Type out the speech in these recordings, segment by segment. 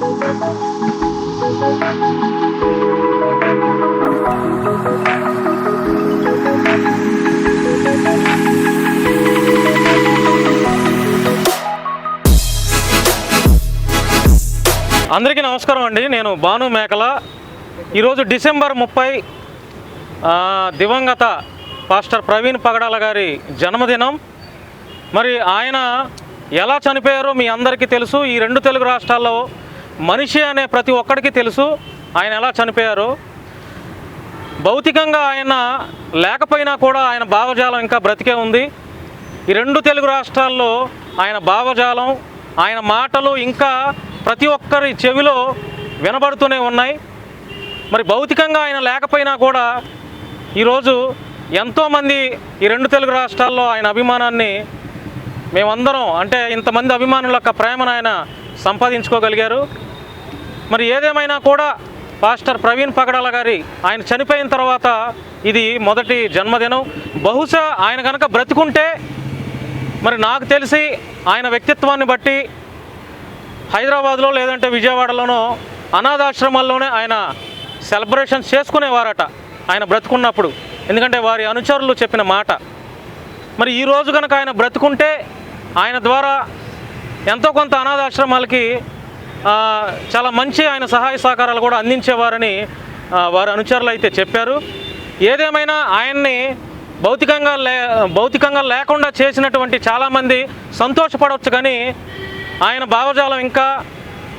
అందరికీ నమస్కారం అండి. నేను భాను మేకల. ఈరోజు డిసెంబర్ ముప్పై దివంగత పాస్టర్ ప్రవీణ్ పగడాల గారి జన్మదినం. మరి ఆయన ఎలా చనిపోయారో మీ అందరికీ తెలుసు. ఈ రెండు తెలుగు రాష్ట్రాల్లో మనిషి అనే ప్రతి ఒక్కడికి తెలుసు ఆయన ఎలా చనిపోయారు. భౌతికంగా ఆయన లేకపోయినా కూడా ఆయన భావజాలం ఇంకా బ్రతికే ఉంది. ఈ రెండు తెలుగు రాష్ట్రాల్లో ఆయన భావజాలం ఆయన మాటలు ఇంకా ప్రతి ఒక్కరి చెవిలో వినబడుతూనే ఉన్నాయి. మరి భౌతికంగా ఆయన లేకపోయినా కూడా ఈరోజు ఎంతోమంది ఈ రెండు తెలుగు రాష్ట్రాల్లో ఆయన అభిమానాన్ని మేమందరం అంటే ఇంతమంది అభిమానుల యొక్క ప్రేమను ఆయన సంపాదించుకోగలిగారు. మరి ఏదేమైనా కూడా పాస్టర్ ప్రవీణ్ పగడాల గారి ఆయన చనిపోయిన తర్వాత ఇది మొదటి జన్మదినం. బహుశా ఆయన కనుక బ్రతికుంటే మరి నాకు తెలిసి ఆయన వ్యక్తిత్వాన్ని బట్టి హైదరాబాద్లో లేదంటే విజయవాడలోనో అనాథాశ్రమాల్లోనే ఆయన సెలబ్రేషన్స్ చేసుకునేవారట ఆయన బ్రతుకున్నప్పుడు. ఎందుకంటే వారి అనుచరులు చెప్పిన మాట. మరి ఈరోజు కనుక ఆయన బ్రతుకుంటే ఆయన ద్వారా ఎంతో కొంత అనాథాశ్రమాలకి చాలా మంచి ఆయన సహాయ సహకారాలు కూడా అందించేవారని వారి అనుచరులు అయితే చెప్పారు. ఏదేమైనా ఆయన్ని భౌతికంగా లే భౌతికంగా లేకుండా చేసినటువంటి చాలామంది సంతోషపడవచ్చు కానీ ఆయన భావజాలం ఇంకా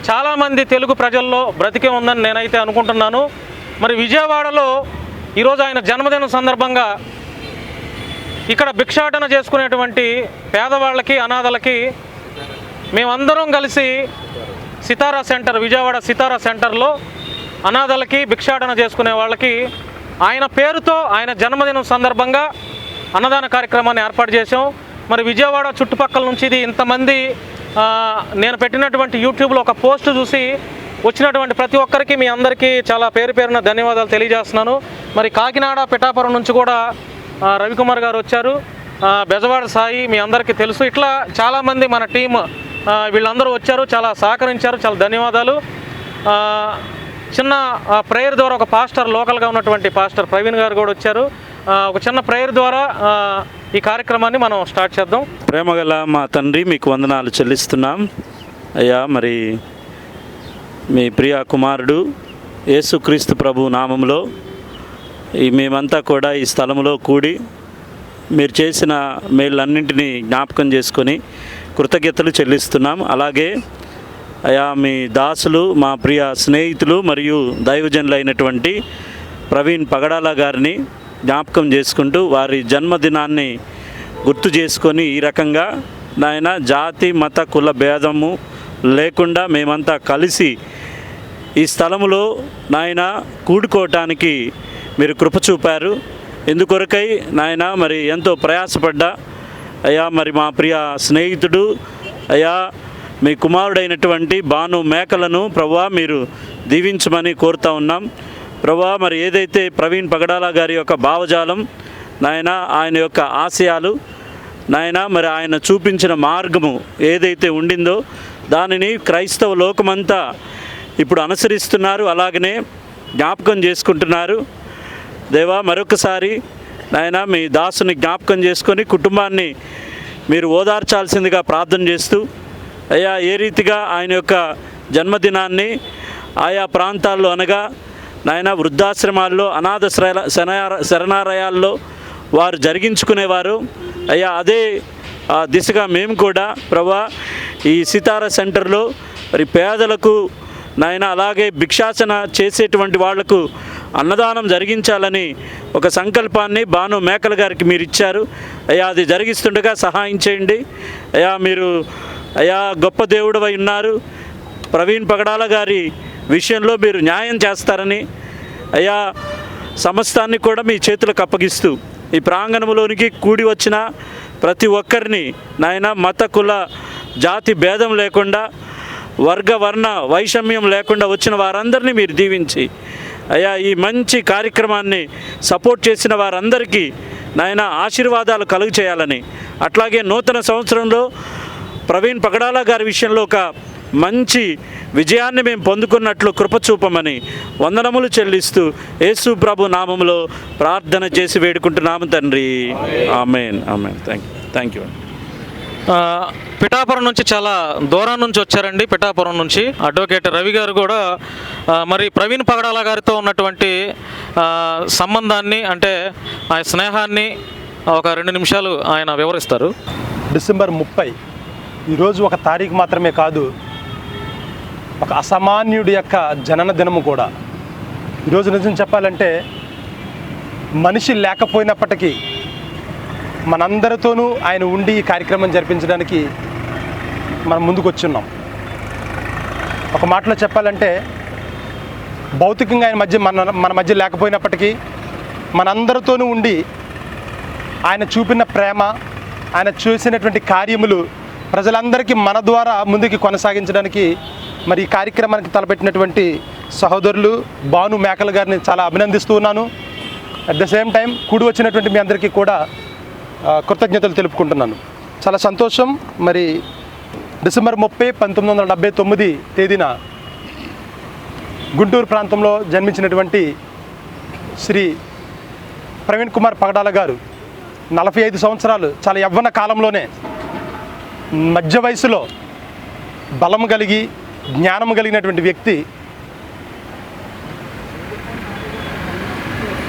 చాలామంది తెలుగు ప్రజల్లో బ్రతికే ఉందని నేనైతే అనుకుంటున్నాను. మరి విజయవాడలో ఈరోజు ఆయన జన్మదినం సందర్భంగా ఇక్కడ భిక్షాటన చేసుకునేటువంటి పేదవాళ్ళకి అనాథలకి మేమందరం కలిసి సితారా సెంటర్ విజయవాడ సితారా సెంటర్లో అనాథలకి భిక్షాటన చేసుకునే వాళ్ళకి ఆయన పేరుతో ఆయన జన్మదినం సందర్భంగా అన్నదాన కార్యక్రమాన్ని ఏర్పాటు చేసాం మరి విజయవాడ చుట్టుపక్కల నుంచి ఇది ఇంతమంది నేను పెట్టినటువంటి యూట్యూబ్లో ఒక పోస్ట్ చూసి వచ్చినటువంటి ప్రతి ఒక్కరికి మీ అందరికీ చాలా పేరు పేరున ధన్యవాదాలు తెలియజేస్తున్నాను. మరి కాకినాడ పిఠాపురం నుంచి కూడా రవికుమార్ గారు వచ్చారు. బెజవాడ సాయి మీ అందరికీ తెలుసు. ఇట్లా చాలామంది మన టీం వీళ్ళందరూ వచ్చారు చాలా సహకరించారు చాలా ధన్యవాదాలు. చిన్న ప్రేయర్ ద్వారా ఒక పాస్టర్ లోకల్గా ఉన్నటువంటి పాస్టర్ ప్రవీణ్ గారు కూడా వచ్చారు. ఒక చిన్న ప్రేయర్ ద్వారా ఈ కార్యక్రమాన్ని మనం స్టార్ట్ చేద్దాం. ప్రేమగల మా తండ్రి మీకు వందనాలు చెల్లిస్తున్నాం. అయ్యా మరి మీ ప్రియ కుమారుడు యేసుక్రీస్తు ప్రభు నామంలో ఈ మేమంతా కూడా ఈ స్థలంలో కూడి మీరు చేసిన మేళ్ళన్నింటినీ జ్ఞాపకం చేసుకొని కృతజ్ఞతలు చెల్లిస్తున్నాం. అలాగే అయా మీ దాసులు మా ప్రియ స్నేహితులు మరియు దైవజనులైనటువంటి ప్రవీణ్ పగడాల గారిని జ్ఞాపకం చేసుకుంటూ వారి జన్మదినాన్ని గుర్తు చేసుకొని ఈ రకంగా నాయన జాతి మత కుల భేదము లేకుండా మేమంతా కలిసి ఈ స్థలములో నాయన కూడుకోవటానికి మీరు కృప చూపారు. ఎందుకొరకై నాయన మరి ఎంతో ప్రయాసపడ్డా అయ్యా మరి మా ప్రియ స్నేహితుడు అయ్యా మీ కుమారుడైనటువంటి బాను మేకలను ప్రభా మీరు దీవించమని కోరుతా ఉన్నాం. ప్రభా మరి ఏదైతే ప్రవీణ్ పగడాల గారి యొక్క భావజాలం నాయన ఆయన యొక్క ఆశయాలు నాయన మరి ఆయన చూపించిన మార్గము ఏదైతే ఉండిందో దానిని క్రైస్తవ లోకమంతా ఇప్పుడు అనుసరిస్తున్నారు అలాగనే జ్ఞాపకం చేసుకుంటున్నారు. దేవా మరొకసారి నాయన మీ దాసుని జ్ఞాపకం చేసుకొని కుటుంబాన్ని మీరు ఓదార్చాల్సిందిగా ప్రార్థన చేస్తూ అయ్యా ఏ రీతిగా ఆయన యొక్క జన్మదినాన్ని ఆయా ప్రాంతాల్లో అనగా నాయన వృద్ధాశ్రమాల్లో అనాథ శ్ర శరణాలయాల్లో వారు జరిగించుకునేవారు. అయ్యా అదే ఆ దిశగా మేము కూడా ప్రభా ఈ సితార సెంటర్లో మరి పేదలకు నాయన అలాగే భిక్షాసన చేసేటువంటి వాళ్ళకు అన్నదానం జరిగించాలని ఒక సంకల్పాన్ని భాను మేకల గారికి మీరు ఇచ్చారు. అయ్యా అది జరిగిస్తుండగా సహాయం చేయండి. అయ్యా మీరు అయ్యా గొప్ప దేవుడు ఉన్నారు. ప్రవీణ్ పగడాల గారి విషయంలో మీరు న్యాయం చేస్తారని అయ్యా సమస్తాన్ని కూడా మీ చేతులకు అప్పగిస్తూ ఈ ప్రాంగణంలోనికి కూడి వచ్చిన ప్రతి ఒక్కరిని నాయన మత కుల జాతి భేదం లేకుండా వర్గ వర్ణ వైషమ్యం లేకుండా వచ్చిన వారందరినీ మీరు దీవించి అయ్యా ఈ మంచి కార్యక్రమాన్ని సపోర్ట్ చేసిన వారందరికీ నాయన ఆశీర్వాదాలు కలుగు చేయాలని. అట్లాగే నూతన సంవత్సరంలో ప్రవీణ్ పగడాల గారి విషయంలో ఒక మంచి విజయాన్ని మేము పొందుకున్నట్లు కృపచూపమని వందనములు చెల్లిస్తూ యేసు ప్రభు నామములో ప్రార్థన చేసి వేడుకుంటున్నాము తండ్రి. Amen. Amen. Thank you. Thank you Pithapuram నుంచి చాలా దూరం నుంచి వచ్చారండి పిఠాపురం నుంచి. అడ్వకేట్ రవి గారు కూడా మరి ప్రవీణ్ పగడాల గారితో ఉన్నటువంటి సంబంధాన్ని అంటే ఆ స్నేహాన్ని ఒక రెండు నిమిషాలు ఆయన వివరిస్తారు. డిసెంబర్ ముప్పై ఈరోజు ఒక తారీఖు మాత్రమే కాదు ఒక అసామాన్యుడి యొక్క జనన దినము కూడా. ఈరోజు నిజం చెప్పాలంటే మనిషి లేకపోయినప్పటికీ మనందరితోనూ ఆయన ఉండి ఈ కార్యక్రమం జరిపించడానికి మనం ముందుకు వచ్చున్నాం ఒక మాటలో చెప్పాలంటే భౌతికంగా ఆయన మధ్య మన మన మధ్య లేకపోయినప్పటికీ మనందరితోనూ ఉండి ఆయన చూపిన ప్రేమ ఆయన చూసినటువంటి కార్యములు ప్రజలందరికీ మన ద్వారా ముందుకు కొనసాగించడానికి మరి ఈ కార్యక్రమానికి తలపెట్టినటువంటి సహోదరులు భాను మేకల గారిని చాలా అభినందిస్తూ ఉన్నాను. అట్ ద సేమ్ టైం కూడి వచ్చినటువంటి మీ అందరికీ కూడా కృతజ్ఞతలు తెలుపుకుంటున్నాను. చాలా సంతోషం. మరి డిసెంబర్ ముప్పై పంతొమ్మిది వందల డెబ్బై తొమ్మిది తేదీన గుంటూరు ప్రాంతంలో జన్మించినటువంటి శ్రీ ప్రవీణ్ కుమార్ పగడాల గారు నలభై ఐదు సంవత్సరాలు చాలా యవ్వన కాలంలోనే మధ్య వయసులో బలం కలిగి జ్ఞానం కలిగినటువంటి వ్యక్తి.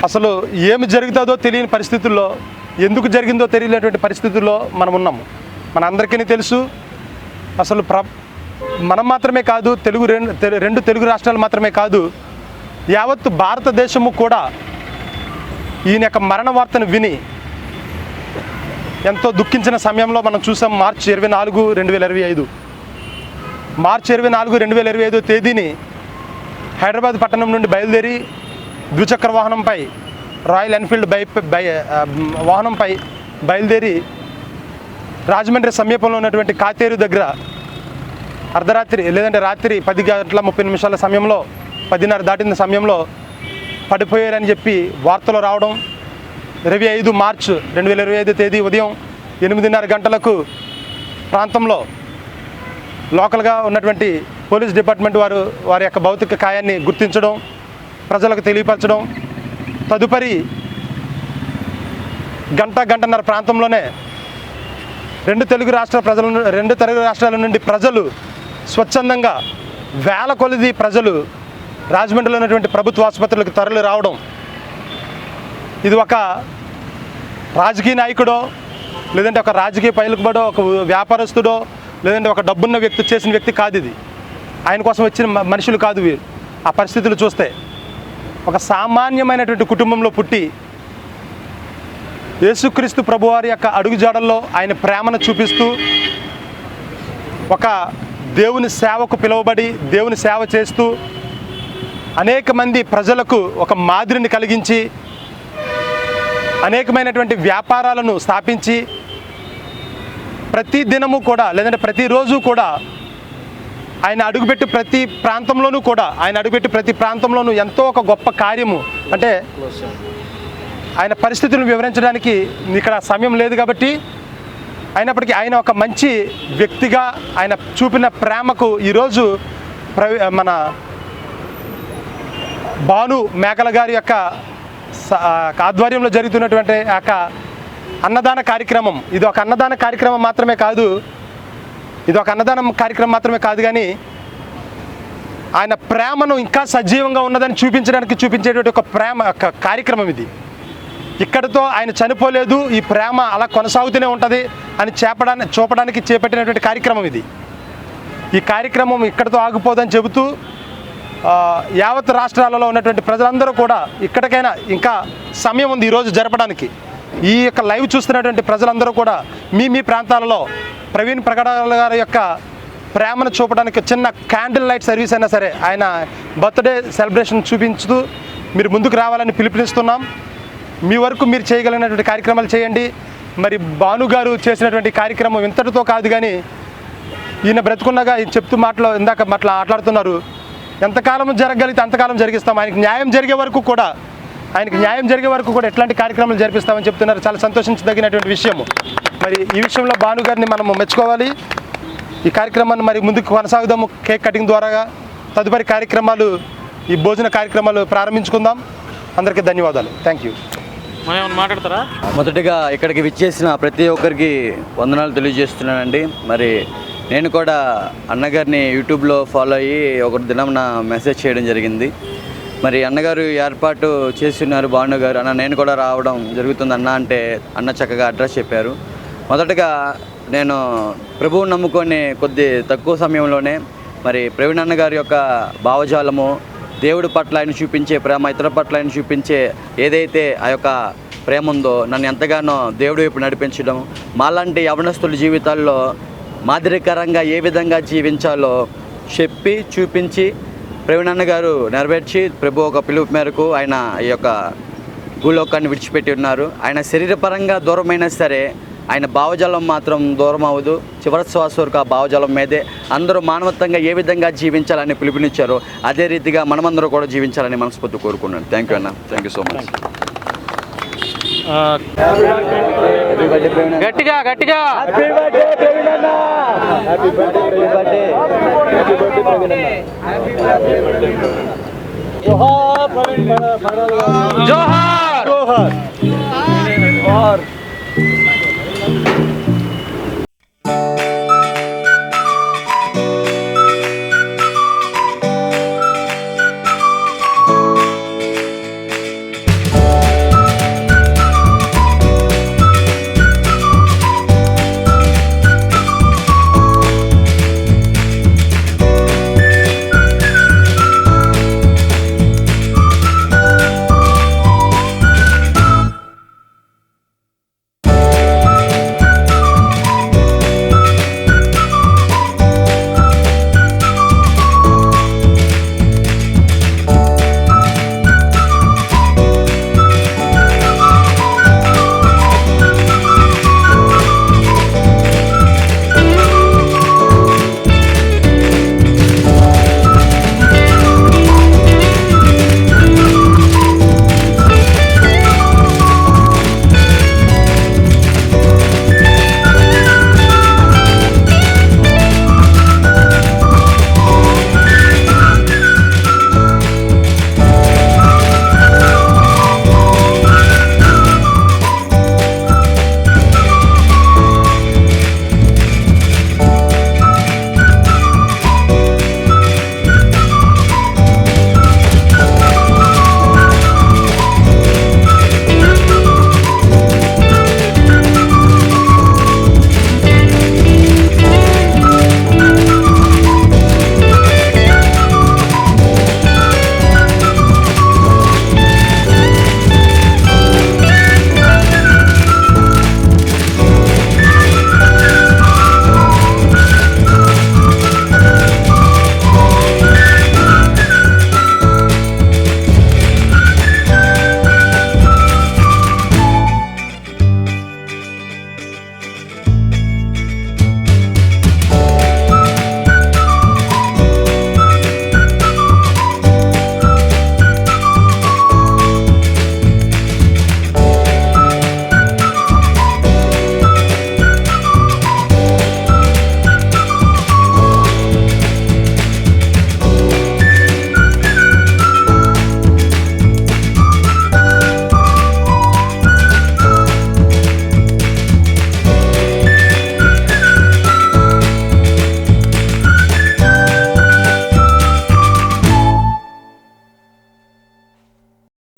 అసలు ఏమి జరుగుతుందో తెలియని పరిస్థితుల్లో ఎందుకు జరిగిందో తెలియనటువంటి పరిస్థితుల్లో మనం ఉన్నాము. మన అందరికీ తెలుసు అసలు ప్ర మనం మాత్రమే కాదు తెలుగు రెండు తెలు- రెండు తెలుగు రాష్ట్రాలు మాత్రమే కాదు యావత్తు భారతదేశము కూడా ఈయన యొక్క మరణ వార్తను విని ఎంతో దుఃఖించిన సమయంలో మనం చూసాం మార్చి ఇరవై నాలుగు రెండు వేల ఇరవై ఐదు. మార్చి ఇరవై నాలుగు రెండు వేల ఇరవై ఐదో తేదీని హైదరాబాద్ పట్టణం నుండి బయలుదేరి ద్విచక్ర వాహనంపై రాయల్ ఎన్ఫీల్డ్ బై బై వాహనంపై బయలుదేరి రాజమండ్రి సమీపంలో ఉన్నటువంటి కాతేరు దగ్గర అర్ధరాత్రి లేదంటే రాత్రి పది గంటల ముప్పై నిమిషాల సమయంలో పదిన్నర దాటిన సమయంలో పడిపోయారని చెప్పి వార్తలు రావడం ఇరవై ఐదు మార్చ్ రెండు వేల ఇరవై ఐదు తేదీ ఉదయం ఎనిమిదిన్నర గంటలకు ప్రాంతంలో లోకల్గా ఉన్నటువంటి పోలీస్ డిపార్ట్మెంట్ వారు వారి యొక్క భౌతిక కాయాన్ని గుర్తించడం ప్రజలకు తెలియపరచడం తదుపరి గంట గంటన్నర ప్రాంతంలోనే రెండు తెలుగు రాష్ట్ర ప్రజల రెండు తెలుగు రాష్ట్రాల నుండి ప్రజలు స్వచ్ఛందంగా వేల కొలది ప్రజలు రాజమండ్రిలో ఉన్నటువంటి ప్రభుత్వ ఆసుపత్రులకు తరలి రావడం. ఇది ఒక రాజకీయ నాయకుడో లేదంటే ఒక రాజకీయ పైలుకుబడో ఒక వ్యాపారస్తుడో లేదంటే ఒక డబ్బున్న వ్యక్తి చేసిన వ్యక్తి కాదు ఇది. ఆయన కోసం వచ్చిన మ- మనుషులు కాదు వీరు ఆ పరిస్థితులు చూస్తే ఒక సామాన్యమైనటువంటి కుటుంబంలో పుట్టి యేసుక్రీస్తు ప్రభువారి యొక్క అడుగుజాడల్లో ఆయన ప్రేమను చూపిస్తూ ఒక దేవుని సేవకు పిలువబడి దేవుని సేవ చేస్తూ అనేక మంది ప్రజలకు ఒక మాదిరిని కలిగించి అనేకమైనటువంటి వ్యాపారాలను స్థాపించి ప్రతి దినము కూడా లేదంటే ప్రతిరోజు కూడా ఆయన అడుగుపెట్టి ప్రతి ప్రాంతంలోనూ కూడా ఆయన అడుగుపెట్టి ప్రతి ప్రాంతంలోనూ ఎంతో ఒక గొప్ప కార్యము. అంటే ఆయన పరిస్థితులను వివరించడానికి ఇక్కడ సమయం లేదు కాబట్టి అయినప్పటికీ ఆయన ఒక మంచి వ్యక్తిగా ఆయన చూపిన ప్రేమకు ఈరోజు ప్రవి మన భాను మేకల గారి యొక్క ఆధ్వర్యంలో జరుగుతున్నటువంటి యొక్క అన్నదాన కార్యక్రమం. ఇది ఒక అన్నదాన కార్యక్రమం మాత్రమే కాదు ఇది ఒక అన్నదానం కార్యక్రమం మాత్రమే కాదు కానీ ఆయన ప్రేమను ఇంకా సజీవంగా ఉన్నదని చూపించడానికి చూపించేటువంటి ఒక ప్రేమ ఒక కార్యక్రమం ఇది. ఇక్కడితో ఆయన చనిపోలేదు ఈ ప్రేమ అలా కొనసాగుతూనే ఉంటుంది అని చేపడానికి చూపడానికి చేపట్టినటువంటి కార్యక్రమం ఇది. ఈ కార్యక్రమం ఇక్కడితో ఆగిపోదని చెబుతూ యావత్ రాష్ట్రాలలో ఉన్నటువంటి ప్రజలందరూ కూడా ఇక్కడికైనా ఇంకా సమయం ఉంది ఈరోజు జరపడానికి. ఈ యొక్క లైవ్ చూస్తున్నటువంటి ప్రజలందరూ కూడా మీ మీ ప్రాంతాలలో ప్రవీణ్ ప్రకటన గారి యొక్క ప్రేమను చూపడానికి చిన్న క్యాండిల్ లైట్ సర్వీస్ అయినా సరే ఆయన బర్త్డే సెలబ్రేషన్ చూపించుతూ మీరు ముందుకు రావాలని పిలుపునిస్తున్నాం. మీ వరకు మీరు చేయగలిగినటువంటి కార్యక్రమాలు చేయండి. మరి భాను గారు చేసినటువంటి కార్యక్రమం ఇంతటితో కాదు కానీ ఈయన బ్రతుకున్నగా చెప్తూ మాటలో ఇందాక మాట్లా మాట్లాడుతున్నారు ఎంతకాలం జరగగలిగితే అంతకాలం జరిగిస్తాం. ఆయనకి న్యాయం జరిగే వరకు కూడా ఆయనకి న్యాయం జరిగే వరకు కూడా ఎట్లాంటి కార్యక్రమాలు జరిపిస్తామని చెప్తున్నారు. చాలా సంతోషించదగినటువంటి విషయము మరి ఈ విషయంలో భాను గారిని మనము మెచ్చుకోవాలి. ఈ కార్యక్రమాన్ని మరి ముందుకు కొనసాగుదాము. కేక్ కటింగ్ ద్వారా తదుపరి కార్యక్రమాలు ఈ భోజన కార్యక్రమాలు ప్రారంభించుకుందాం. అందరికీ ధన్యవాదాలు. థ్యాంక్ యూ మనం మాట్లాడతారా? మొదటగా ఇక్కడికి విచ్చేసిన ప్రతి ఒక్కరికి వందనాలు తెలియజేస్తున్నానండి. మరి నేను కూడా అన్నగారిని యూట్యూబ్లో ఫాలో అయ్యి ఒక దినం నా మెసేజ్ చేయడం జరిగింది. మరి అన్నగారు ఏర్పాటు చేస్తున్నారు భాను గారు అన్న నేను కూడా రావడం జరుగుతుంది అన్న అంటే అన్న చక్కగా అడ్రస్ చెప్పారు. మొదటగా నేను ప్రభువుని నమ్ముకొని కొద్ది తక్కువ సమయంలోనే మరి ప్రవీణ్ అన్న గారి యొక్క భావజాలము దేవుడి పట్ల ఆయన చూపించే ప్రేమ ఇతర పట్ల ఆయన చూపించే ఏదైతే ఆ యొక్క ప్రేమ ఉందో నన్ను ఎంతగానో దేవుడు వైపు నడిపించడం మాలాంటి యవనస్తుల జీవితాల్లో మాదిరికరంగా ఏ విధంగా జీవించాలో చెప్పి చూపించి ప్రవీణన్న గారు నెరవేర్చి ప్రభు ఒక పిలుపు మేరకు ఆయన ఈ యొక్క భూలోకాన్ని విడిచిపెట్టి ఉన్నారు. ఆయన శరీరపరంగా దూరమైనా సరే ఆయన భావజాలం మాత్రం దూరం అవ్వదు చివరి శ్వాస వరకు ఆ భావజాలం మీదే. అందరూ మానవత్వంగా ఏ విధంగా జీవించాలని పిలుపునిచ్చారో అదే రీతిగా మనమందరూ కూడా జీవించాలని మనస్ఫూర్తి కోరుకున్నాను థ్యాంక్ యూ అన్న. థ్యాంక్ యూ సో మచ్ గట్టిగా గట్టిగా జోహార్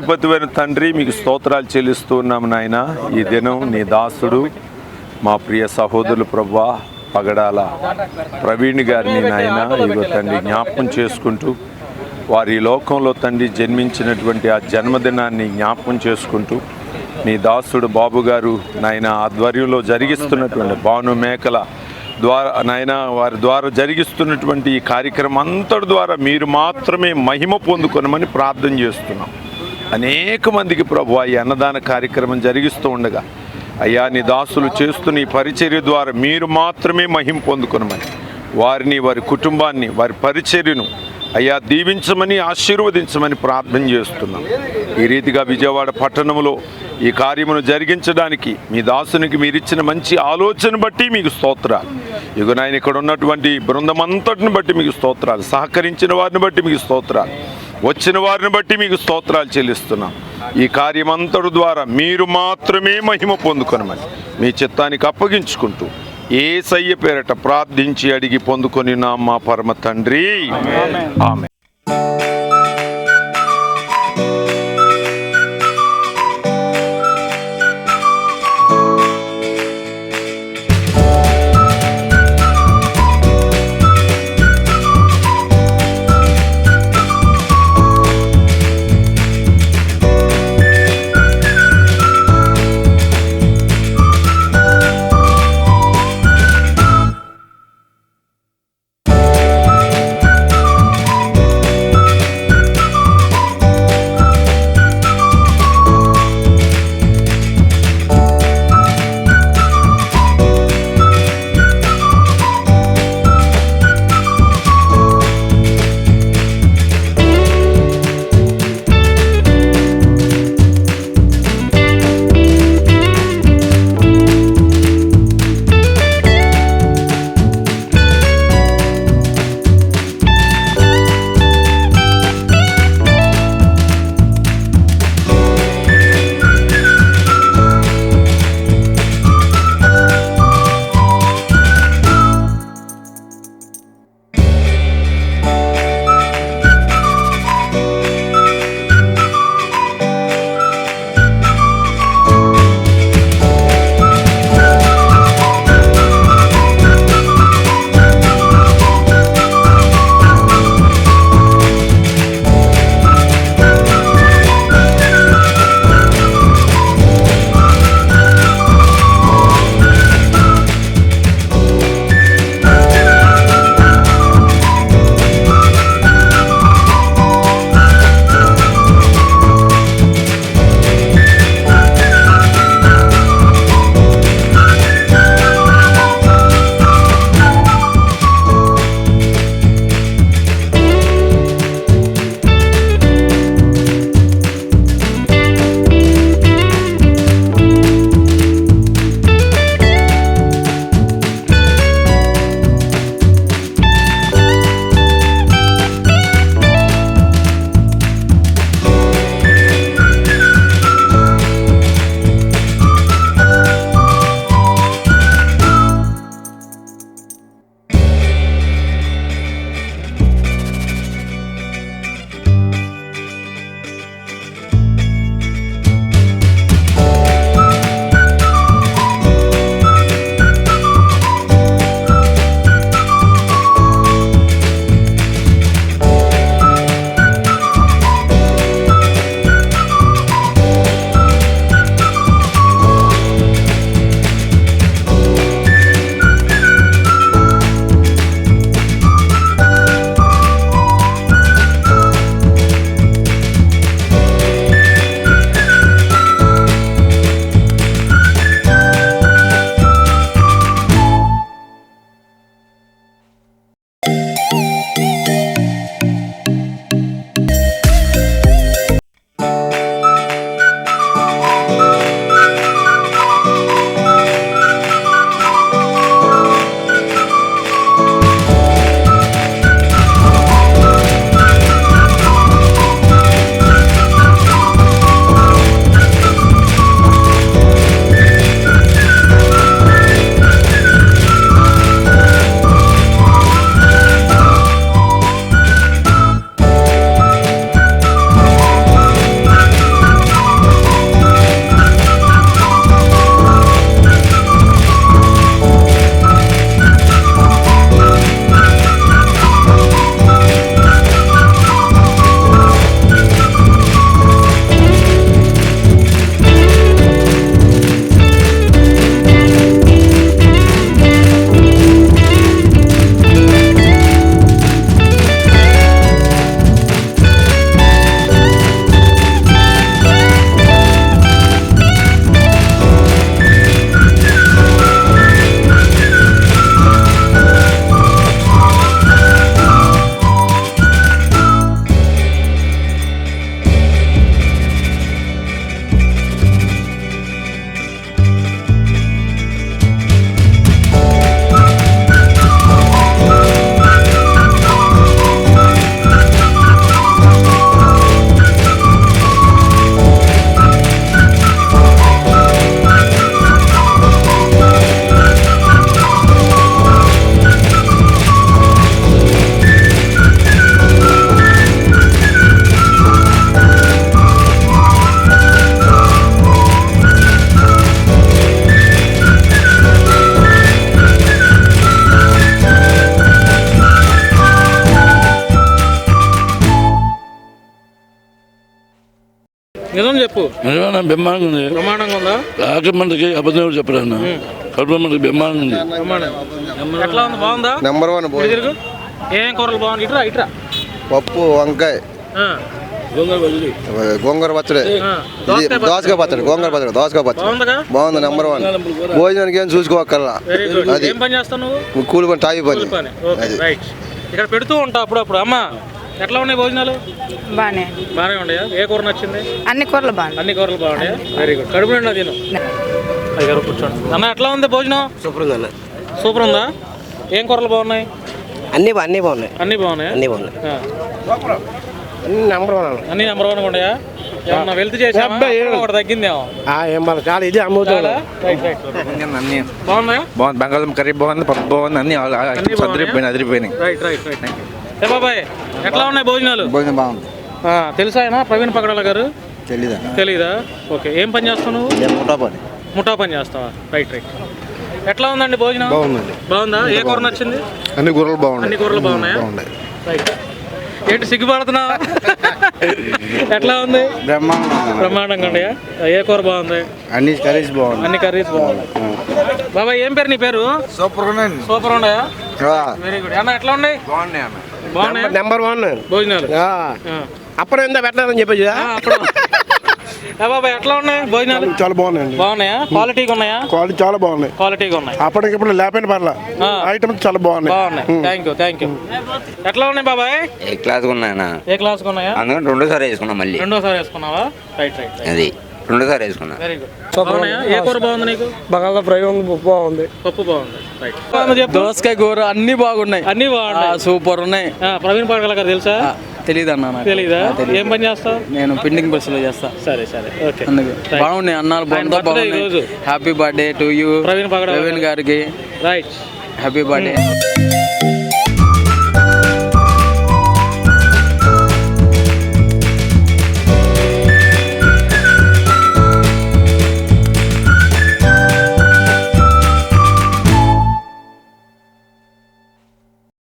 అధిపతివైన తండ్రి మీకు స్తోత్రాలు చెల్లిస్తూ ఉన్నాము నాయన. ఈ దినం నీ దాసుడు మా ప్రియ సహోదరులు ప్రభా పగడాల ప్రవీణ్ గారిని నాయన ఇదిగో తండ్రి జ్ఞాపకం చేసుకుంటూ వారి లోకంలో తండ్రి జన్మించినటువంటి ఆ జన్మదినాన్ని జ్ఞాపకం చేసుకుంటూ నీ దాసుడు బాబు గారు నాయన ఆధ్వర్యంలో జరిగిస్తున్నటువంటి భాను మేకల ద్వారా నాయన వారి ద్వారా జరిగిస్తున్నటువంటి ఈ కార్యక్రమం అంతటి ద్వారా మీరు మాత్రమే మహిమ పొందుకొనమని ప్రార్థన చేస్తున్నాం. అనేక మందికి ప్రభు ఈ అన్నదాన కార్యక్రమం జరిగిస్తూ ఉండగా అయ్యా నీ దాసులు చేస్తున్న ఈ పరిచర్య ద్వారా మీరు మాత్రమే మహిం పొందుకునమని వారిని వారి కుటుంబాన్ని వారి పరిచర్యను అయ్యా దీవించమని ఆశీర్వదించమని ప్రార్థన చేస్తున్నాం. ఈ రీతిగా విజయవాడ పట్టణంలో ఈ కార్యమును జరిగించడానికి మీ దాసునికి మీరిచ్చిన మంచి ఆలోచన బట్టి మీకు స్తోత్రాలు. ఇక నాయన ఇక్కడ ఉన్నటువంటి బృందం అంతటిని బట్టి మీకు స్తోత్రాలు. సహకరించిన వారిని బట్టి మీకు స్తోత్రాలు. వచ్చిన వారిని బట్టి మీకు స్తోత్రాలు చెల్లిస్తున్నాం. ఈ కార్యమంతటి ద్వారా మీరు మాత్రమే మహిమ పొందుకొనమని మీ చిత్తానికి అప్పగించుకుంటూ ఏ సయ్య పేరట ప్రార్థించి అడిగి పొందుకొని నా మా పరమ తండ్రి. ఆమె బ్రహ్మాండం ఉంది. బ్రహ్మాండంగా ఉందా? ఆకలి మందికి అబద్ధం చెప్పరాను కడుపు మందికి బ్రహ్మాండం ఉంది. బ్రహ్మాండం. ఎట్లా ఉంది? బాగుందా? నెంబర్ వన్ తిరుగు? ఏం కూరలు బాగుంది ఇట్రా ఇట్రా. పప్పు వంకాయ. ఆ, గోంగూర పచ్చడి. ఆ. ఇది దోసకాయ పచ్చడి. దోసకాయ పచ్చడి గోంగూర పచ్చడి దోసకాయ పచ్చడి. బాగుందిగా బాగుంది నెంబర్ వన్ భోజనానికి ఏం చూసుకోకల్లా వెరీ గుడ్ అది. ఏం పని చేస్తావు నువ్వు? కూలి పని టాయి పని. కూలి పని. ఓకే అది. రైట్. ఇక్కడ పెడుతూ ఉంటా అప్పుడప్పుడు. అమ్మా ఎట్లా ఉన్నాయి భోజనాలు? బాగానే బాగానే ఉన్నాయా? ఏ కూర నచ్చింది? అన్ని కూరలు బాగున్నాయి అన్ని కూరలు బాగున్నాయా? వెరీ గుడ్ కడుపు నిండా తిను. అయ్యారు కూర్చోండి. అన్న ఎట్లా ఉంది భోజనం? సూపర్ ఉందన్న సూపర్ ఉందా ఏం కూరలు బాగున్నాయి? అన్ని అన్ని బాగున్నాయి. అన్ని బాగున్నాయా? అన్ని బాగున్నాయి. అన్ని నెంబర్ వన్ అన్ని. నెంబర్ వన్ ఉన్నాయా? ఏమన్నా వెళ్తు చేసామా ఒకటి తగ్గిందేమో. ఏం బాగా చాలా ఇది అన్ని. బాగున్నాయా? బాగుంది. బంగాళం కర్రీ బాగుంది పప్పు బాగుంది అన్ని అన్ని అదిరిపోయినాయి. రైట్ రైట్ రైట్ ఏ బాబాయ్ ఎట్లా ఉన్నాయి భోజనాలు? భోజనం బాగుంది. ఆ, తెలుసా ఆయన ప్రవీణ్ పగడాల గారు? తెలీదా? తెలీదా? ఓకే ఏం పని చేస్తావు నువ్వు ముఠా పని. ముఠా పని చేస్తావా? Right right. ఎట్లా ఉందండి భోజనం? బాగుందండి. బాగుందా? ఏ కూర నచ్చింది? అన్ని కూరలు అన్ని బాగున్నాయి కూరలు బాగున్నాయా? బాగున్నాయి. రైట్. ఏంటి సిగ్గుపడుతున్నా ఎట్లా ఉంది? బ్రహ్మాండం బ్రహ్మాండంగా ఉన్నాయా ఏ కూర బాగుంది? అన్ని కర్రీస్ బాగున్నాయి. అన్ని కర్రీస్ బాగున్నాయి. బాబాయ్ ఏం పేరు నీ పేరు? సూపర్ ఉన్నాయండి. సూపర్ ఉన్నాయా? వెరీ గుడ్ అన్న ఎట్లా ఉన్నాయి? బాగున్నాయి అన్న. బాగున్నాయా నెంబర్ వన్. భోజనాలు. ఆ. అప్పుడు ఎంత పెట్టలేదని చెప్పేసి? బాబాయ్ ఎట్లా ఉన్నాయి భోజనాలు? చాలా బాగున్నాయండి. బాగున్నాయా? క్వాలిటీగా ఉన్నాయా? క్వాలిటీ చాలా బాగున్నాయి. క్వాలిటీగా ఉన్నాయి. అప్పటికిప్పుడు లేపని పర్లా. ఆ. ఐటమ్స్ చాలా బాగున్నాయి. బాగున్నాయి. థ్యాంక్ యూ థ్యాంక్ యూ ఎట్లా ఉన్నాయి బాబాయ్? ఏ క్లాస్ ఉన్నాయన్నా. ఏ క్లాస్కి ఉన్నాయా? అందుకని రెండోసారి వేసుకున్నా మళ్ళీ. రెండోసారి వేసుకున్నావా? రైట్ రైట్ అది. రెండోసారి వేసుకున్నా. వెరీ గుడ్ బాగున్నాయా? ఏ కూర బాగుంది నీకు? బంగాళ ఫ్రై ఉంది బాగుంది. పప్పు బాగుంది. రైట్ బాగుంది చెప్పు? దోసకాయ కూర అన్ని బాగున్నాయి. అన్ని బాగున్నాయి. సూపర్ ఉన్నాయి. ఆ, ప్రవీణ్ గారు తెలుసా? తెలియదు అన్న నాకు. తెలీదా? ఏం పని చేస్తావు? నేను పెండింగ్ బస్సులో చేస్తా. సరే సరే. ఓకే అందుకు. బాగున్నాయి అన్నాలు ఆయన బాగుందా. బాగున్నాయి. Happy birthday to you Praveen Pagadala Praveen గారికి. Right happy birthday